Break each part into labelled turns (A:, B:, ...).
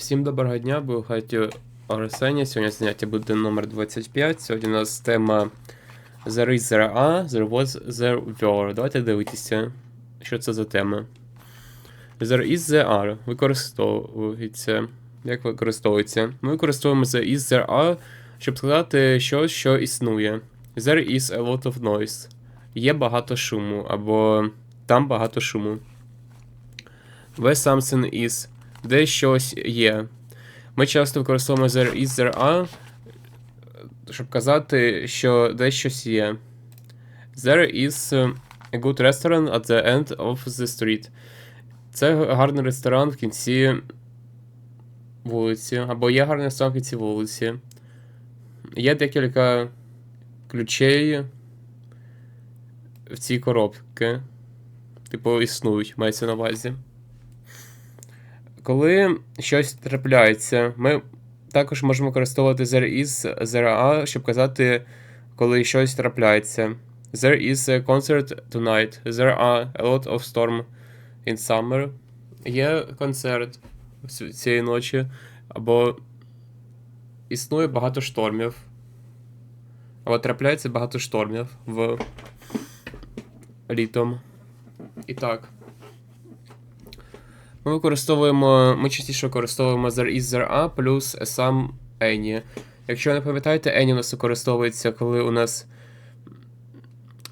A: Всім доброго дня, ви у хаті. Сьогодні заняття буде номер 25. Сьогодні у нас тема There is there are, there was, there were. Давайте дивитися, що це за тема. There is there are використовується. Як використовується? Ми використовуємо there is there are, щоб сказати щось, що існує. There is a lot of noise. Є багато шуму, або там багато шуму. Where something is де щось є. Ми часто використовуємо there is, there are, щоб казати, що де щось є. There is a good restaurant at the end of the street. Це гарний ресторан в кінці вулиці. Або є гарний ресторан в кінці вулиці. Є декілька ключей в цій коробці. Типу, існують, мається на увазі. Коли щось трапляється, ми також можемо використовувати there is, there are, щоб казати, коли щось трапляється. There is a concert tonight. There are a lot of storm in summer. Є концерт цієї ночі, або існує багато штормів. Або трапляється багато штормів в літом. І так. Ми використовуємо, ми частіше використовуємо there is there are плюс сам any. Якщо ви не пам'ятаєте, any у нас використовується, коли у нас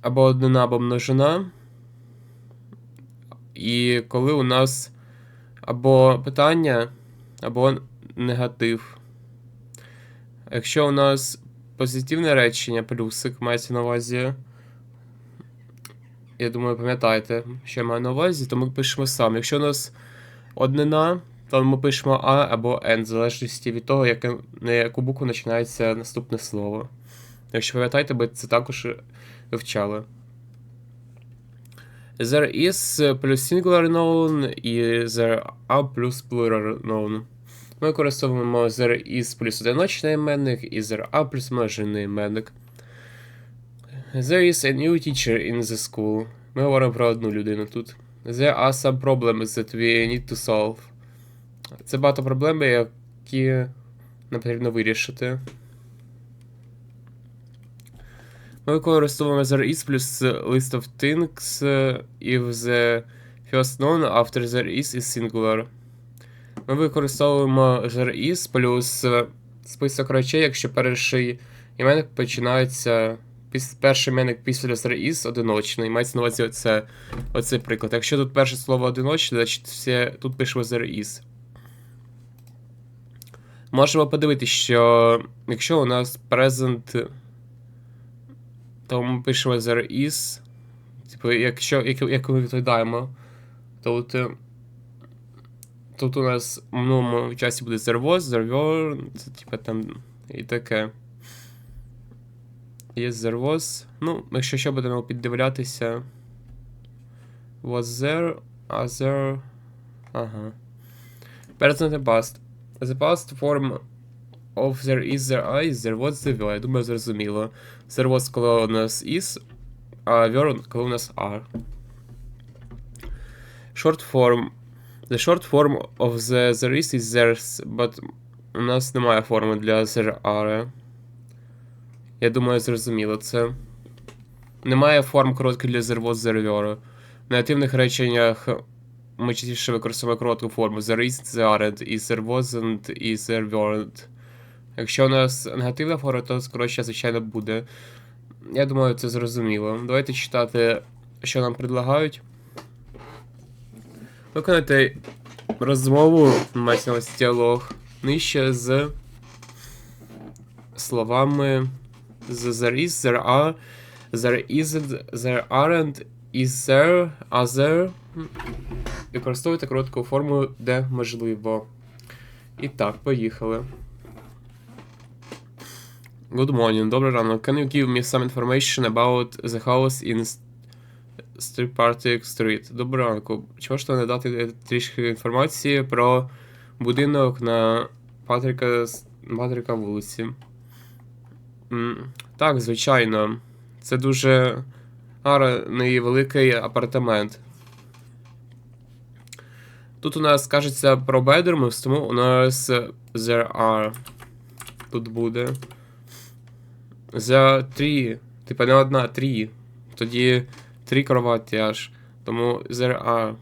A: або однина, або множина. І коли у нас або питання, або негатив. Якщо у нас позитивне речення, плюсик мається на увазі. Я думаю, пам'ятаєте, що я маю на увазі, то ми пишемо сам. Якщо у нас однина, то ми пишемо А або N, в залежності від того, яке, на яку букву починається наступне слово. Якщо пам'ятаєте, ви це також вивчали. There is плюс singular noun і there are плюс plural noun. Ми використовуємо there is плюс одиночний іменник і there are плюс множинний іменник. There is a new teacher in the school. Ми говоримо про одну людину тут. There are some problems that we need to solve. Це багато проблем, які нам потрібно вирішити. Ми використовуємо there is плюс list of things if the first known after there is is singular. Ми використовуємо there is плюс список речей, якщо перший іменник починається. Перший іменник після is одиночний. Мається на увазі оце, оцей приклад. Якщо тут перше слово одиночне, значить все, тут пишемо there is. Можемо подивитися, що якщо у нас present, то ми пишемо there is. Типу, якщо як, як ми відповідаємо, то тут, е, тут у нас в минулому часі буде there was, there were, це типу там і таке. Є there was. Ну, якщо що будемо піддивлятися. Was there, are there. Ага. Present and past. The past form of there is, there is there was, there were. Я думаю, зрозуміло. There was, коли у нас is, а were, коли у нас are. Short form. The short form of the there is is there's, but у нас немає форми для there are. Я думаю, зрозуміло це. Немає форм коротких для was, there. В негативних реченнях ми частіше використовуємо коротку форму there is, there і there wasn't, і there weren't. Якщо у нас негативна форма, то скоротше, звичайно, буде. Я думаю, це зрозуміло. Давайте читати, що нам предлагають. Виконайте розмову, мається на діалог, нижче з словами there is, there are, there isn't, there aren't, is there, are there. Використовуйте коротку форму, де можливо. І так, поїхали. Good morning, добрий ранок. Can you give me some information about the house in Party Street? Доброго ранку. Чи можете надати трішки інформації про будинок на Патріка, С- Патріка вулиці? Так, звичайно. Це дуже гарний великий апартамент. Тут у нас кажеться про bedrooms, тому у нас there are. Тут буде. За три. Типа не одна, три. Тоді три кроваті аж. Тому there are.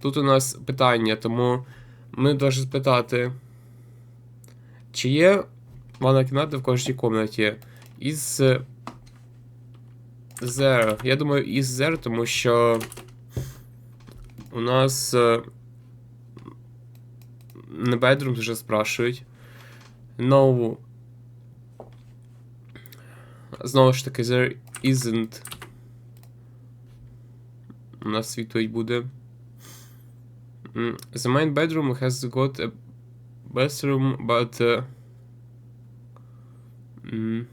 A: Тут у нас питання, тому ми повинні спитати. Чи є ванна кімната в кожній кімнаті? Із there. Я думаю, із there, тому що у нас е, не bedroom вже спрашують. No. Знову ж таки, there isn't. У нас відповідь буде. The main bedroom has got a bathroom, but. М,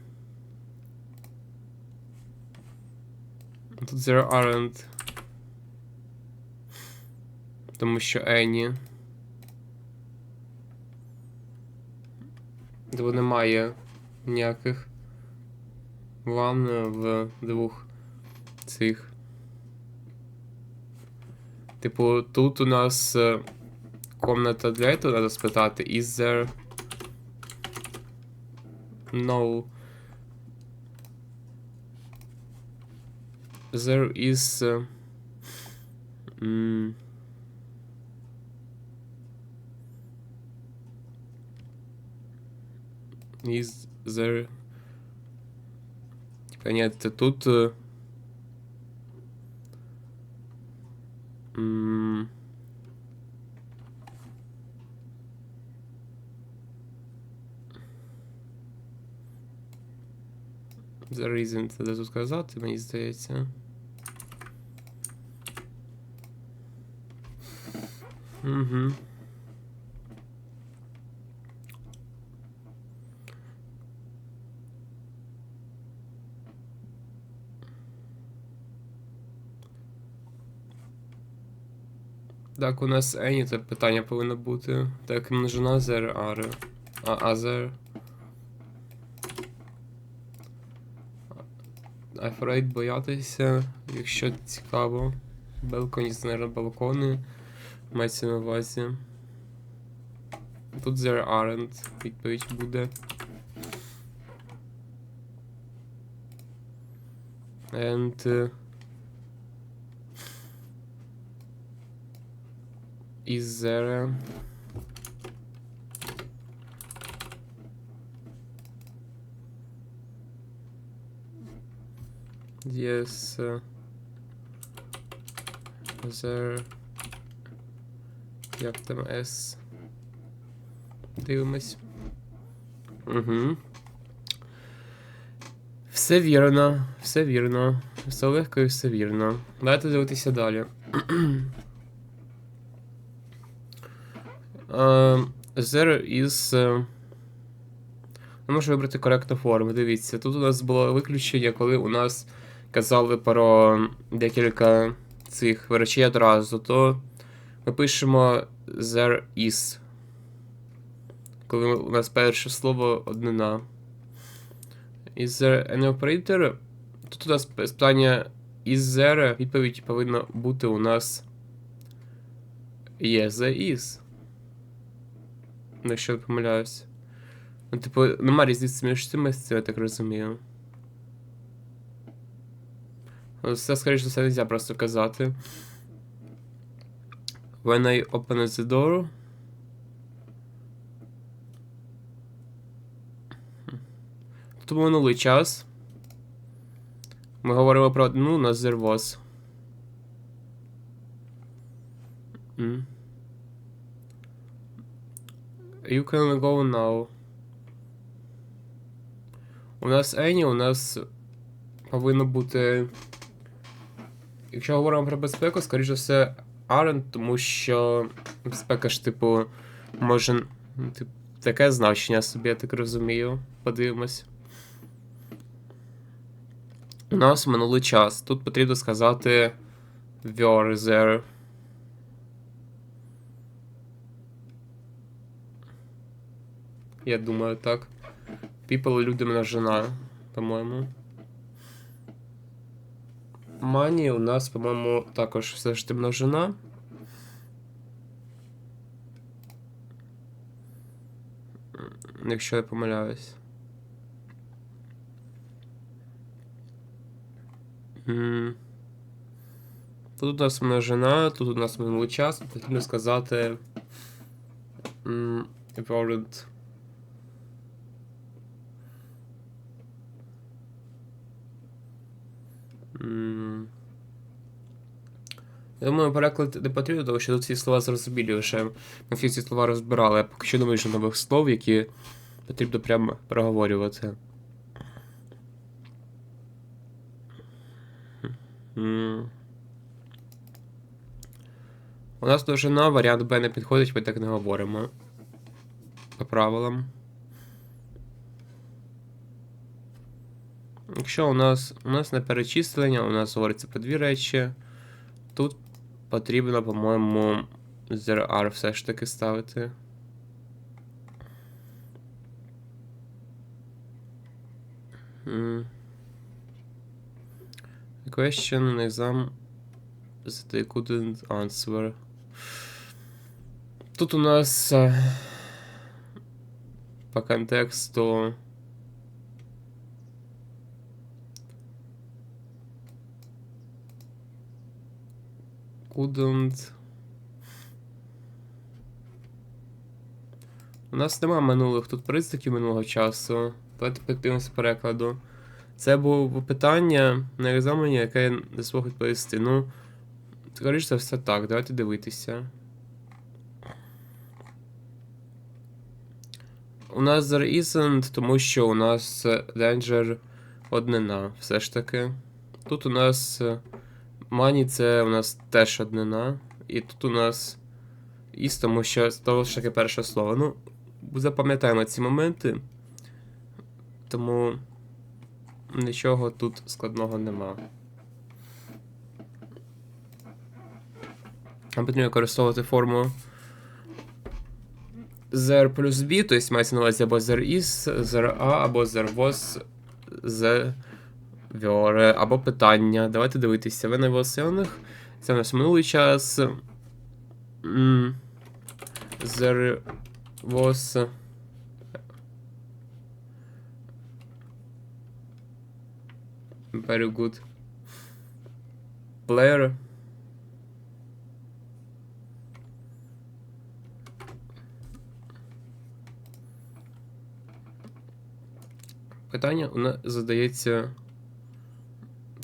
A: Тут there aren't. Тому що any. Бо немає ніяких ванн в двох цих. Типу, тут у нас е, комната для этого надо спитати. Is there no there is uh, mm, is there Типа нет, тут э, There isn't, де сказати, мені здається. Угу. Так, у нас any це питання повинно бути. Так, множина there are. А other. Afraid боятися, якщо цікаво. Балконізер, балкони. Мається на увазі. Тут there aren't. Відповідь буде. And. uh, is there. Yes. There. Як там S? Дивимось. Угу. Все вірно, все вірно. Все легко і все вірно. Давайте дивитися далі. Uh, there is. Uh, ми можемо вибрати коректну форму. Дивіться, тут у нас було виключення, коли у нас казали про декілька цих речей одразу, то ми пишемо there is. Коли у нас перше слово однина. Is there an operator? Тут у нас питання is there, відповідь повинна бути у нас Yes, there is. Ну, Якщо я помиляюсь. Ну, типу, нема різниці між цими я так розумію. Ну, Це, скоріше за все, не можна просто казати. When I open the door. Тут минулий час. Ми говоримо про одну, у нас there You can go now. У нас Any, у нас повинно бути. Якщо говоримо про безпеку, скоріше все, aren't, тому що безпека ж, типу, може. ну, Тип, таке значення собі, я так розумію. Подивимось. У нас минулий час. Тут потрібно сказати were there. Я думаю, так. People люди множина, по-моєму мані у нас, по-моєму, також все ж таки множина. Якщо я помиляюсь. Тут у нас множина, тут у нас минулий час, потрібно сказати. Evolved Я думаю, переклад не потрібно, тому що тут ці слова зрозумілі вже. Ми всі ці слова розбирали, я поки що не вийшов нових слов, які потрібно прямо проговорювати. У нас довжина, варіант Б не підходить, ми так не говоримо. По правилам. Якщо у нас у нас не перечислення, у нас говориться про дві речі. Тут потрібно, по-моєму, are все ж таки ставити. Question, an exam that they couldn't answer. Тут у нас е, по контексту couldn't. У нас нема минулих тут признаків минулого часу. Давайте подивимося перекладу. Це було питання на екзамені, яке я не змог відповісти. Ну, скоріш за все так, давайте дивитися. У нас there isn't, тому що у нас е, danger однина, все ж таки. Тут у нас money це у нас теж однина. І тут у нас is, тому що з того ж таки перше слово. Ну, запам'ятаємо ці моменти. Тому нічого тут складного нема. Нам потрібно використовувати форму there плюс b, тобто мається на увазі або there is, there a, або there was, the were, або питання. Давайте дивитися. Ви найвосильних. Це у нас минулий час. There was. Very good. Player. Питання у нас задається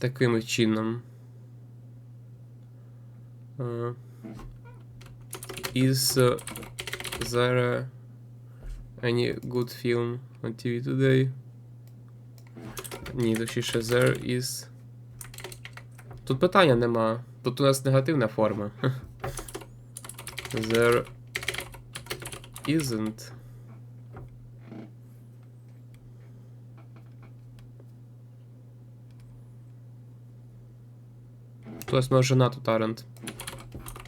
A: таким чином. Е, Is uh, there any good film on TV today? Ні, точніше, there is. Тут питання нема. Тут у нас негативна форма. There isn't. Нас множина тут aren't.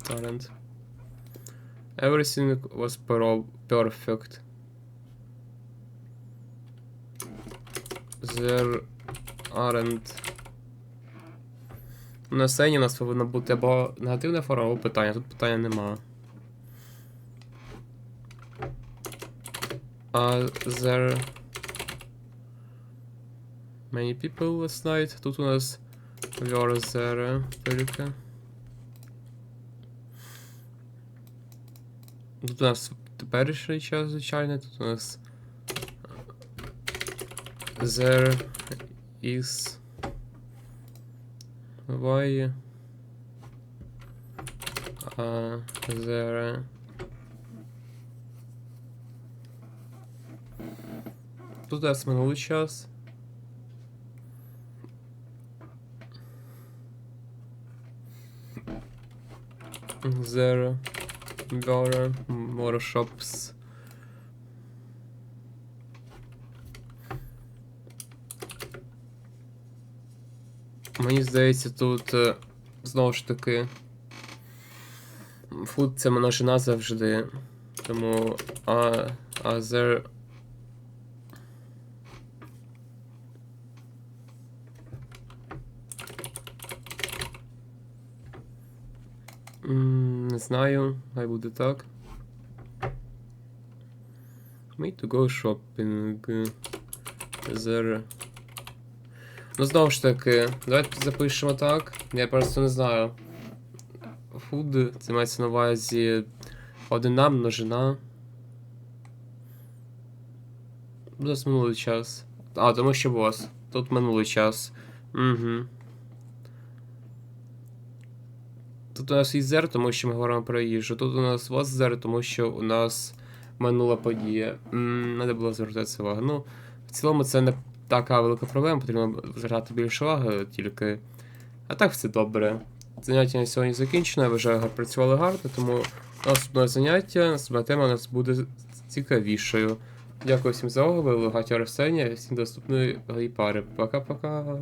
A: Aren't. Everything was perfect. There aren't. На сцені у нас повинна бути або негативна форма, або питання. Тут питання нема. А there many people last night. Тут у нас were there тільки. Тут у нас теперішній час, звичайно, тут у нас there is why uh, there Тут у нас минулий час. There were more shops. Мені здається, тут е, знову ж таки. Food це множина завжди. Тому а, а Не знаю, хай буде так. Me to go shopping. There. Ну, знову ж таки, давайте запишемо так. Я просто не знаю. Food, це мається на увазі одина множина. Зараз минулий час. А, тому що бос. Тут минулий час. Угу. Тут у нас ізер, тому що ми говоримо про їжу. Тут у нас there, тому що у нас минула подія. Надо було звертатися увагу. Ну, в цілому це не така велика проблема, потрібно звертати більше уваги тільки. А так все добре. Заняття на сьогодні закінчено, я вважаю, працювали гарно, тому наступне заняття, наступна тема у нас буде цікавішою. Дякую всім за увагу, ви Лугаті Арсенія, всім доступної пари. Пока-пока.